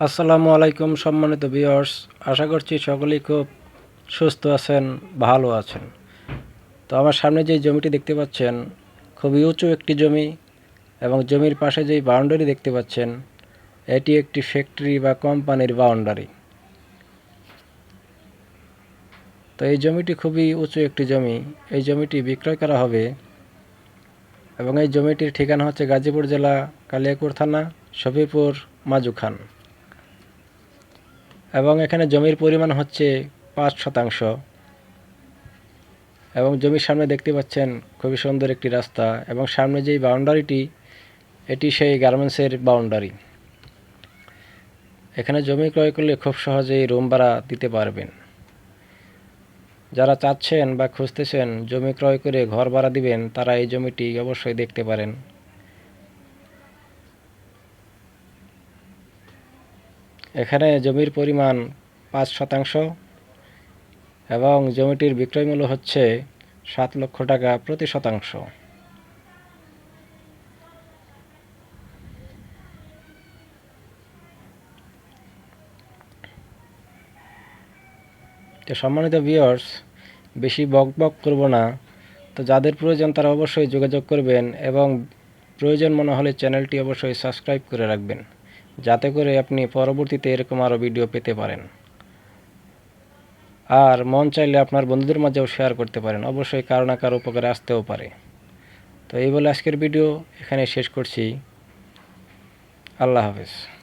আসসালামু আলাইকুম সম্মানিত ভিউয়ার্স। আশা করছি সকলেই খুব সুস্থ আছেন, ভালো আছেন। তো আমার সামনে যে জমিটি দেখতে পাচ্ছেন, খুবই উঁচু একটি জমি এবং জমির পাশে যেই বাউন্ডারি দেখতে পাচ্ছেন, এটি একটি ফ্যাক্টরি বা কোম্পানির বাউন্ডারি। তো এই জমিটি খুবই উঁচু একটি জমি। এই জমিটি বিক্রয় করা হবে এবং এই জমিটির ঠিকানা হচ্ছে গাজীপুর জেলা কালিয়াকুর থানা, শফিপুর, মাজুখান। এবং এখানে জমির পরিমাণ হচ্ছে পাঁচ শতাংশ। এবং জমির সামনে দেখতে পাচ্ছেন খুবই সুন্দর একটি রাস্তা এবং সামনে যেই বাউন্ডারিটি, এটি সেই গার্মেন্টসের বাউন্ডারি। এখানে জমি ক্রয় করলে খুব সহজেই রুম ভাড়া দিতে পারবেন। যারা চাচ্ছেন বা খুঁজতেছেন জমি ক্রয় করে ঘর ভাড়া দিবেন, তারা এই জমিটি অবশ্যই দেখতে পারেন। এখানে জমির পরিমাণ পাঁচ শতাংশ এবং জমিটির বিক্রয় মূল্য হচ্ছে সাত লক্ষ টাকা প্রতি শতাংশ। তো সম্মানিত ভিউয়ার্স বেশি বক বক করব না। তো যাদের প্রয়োজন তারা অবশ্যই যোগাযোগ করবেন এবং প্রয়োজন মনে হলে চ্যানেলটি অবশ্যই সাবস্ক্রাইব করে রাখবেন। যাতে করে আপনি পরবর্তীতে এরকম আরও ভিডিও পেতে পারেন। আর মন চাইলে আপনার বন্ধুদের মাঝেও শেয়ার করতে পারেন। অবশ্যই কারও না কারও উপকারে আসতেও পারে। তো এই বলে আজকের ভিডিও এখানে শেষ করছি। আল্লাহ হাফেজ।